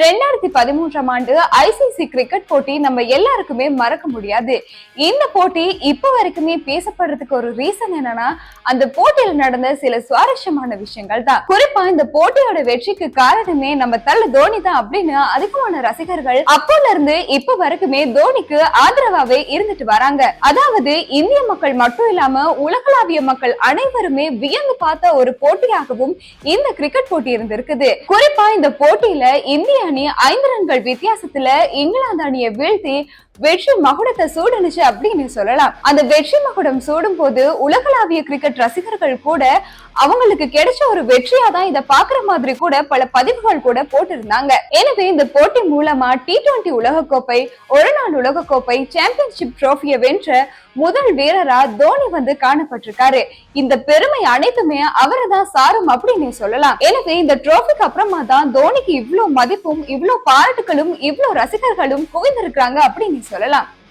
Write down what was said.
ரெண்டாயிரத்தி பதிமூன்றாம் ஆண்டு ஐசிசி கிரிக்கெட் போட்டி நம்ம எல்லாருக்குமே மறக்க முடியாது. இந்த போட்டி இப்ப வரைக்குமே பேசப்படுறதுக்கு ஒரு ரீசன் என்னன்னா அந்த போட்டியில நடந்த சில சுவாரஸ்யமான விஷயங்கள் தான். குறிப்பா இந்த போட்டியோட வெற்றிக்கு காரணமே நம்ம தள்ள தோனி தான் அப்படின்னு அதிகமான ரசிகர்கள் அப்போல இருந்து இப்ப வரைக்குமே தோனிக்கு ஆதரவாவே இருந்துட்டு வராங்க. அதாவது இந்திய மக்கள் மட்டும் இல்லாம உலகளாவிய மக்கள் அனைவருமே வியந்து பார்த்த ஒரு போட்டியாகவும் இந்த கிரிக்கெட் போட்டி இருந்திருக்குது. குறிப்பா இந்த போட்டியில இந்திய அணி ஐந்து ரன்கள் வித்தியாசத்துல இங்கிலாந்து அணியை வீழ்த்தி வெற்றி மகுடத்தை சூடுனுச்சு அப்படின்னு சொல்லலாம். அந்த வெற்றி மகுடம் சூடும் போது உலகளாவிய கிரிக்கெட் ரசிகர்கள் கூட அவங்களுக்கு கிடைச்ச ஒரு வெற்றியா தான் இதை பாக்குற மாதிரி கூட பல பதிவுகள் கூட போட்டிருந்தாங்க. எனவே இந்த போட்டி மூலமா டி டுவெண்டி உலகக்கோப்பை ஒரு நாள் உலகக்கோப்பை சாம்பியன்ஷிப் ட்ரோஃபியை வென்ற முதல் வீரரா தோனி வந்து காணப்பட்டிருக்காரு. இந்த பெருமை அனைத்துமே அவரை தான் சாரும் அப்படின்னு சொல்லலாம். எனவே இந்த ட்ரோஃபிக்கு அப்புறமா தான் தோனிக்கு இவ்வளவு மதிப்பும் இவ்வளவு பாராட்டுகளும் இவ்வளவு ரசிகர்களும் குவிந்திருக்கிறாங்க அப்படின்னு Venezuela.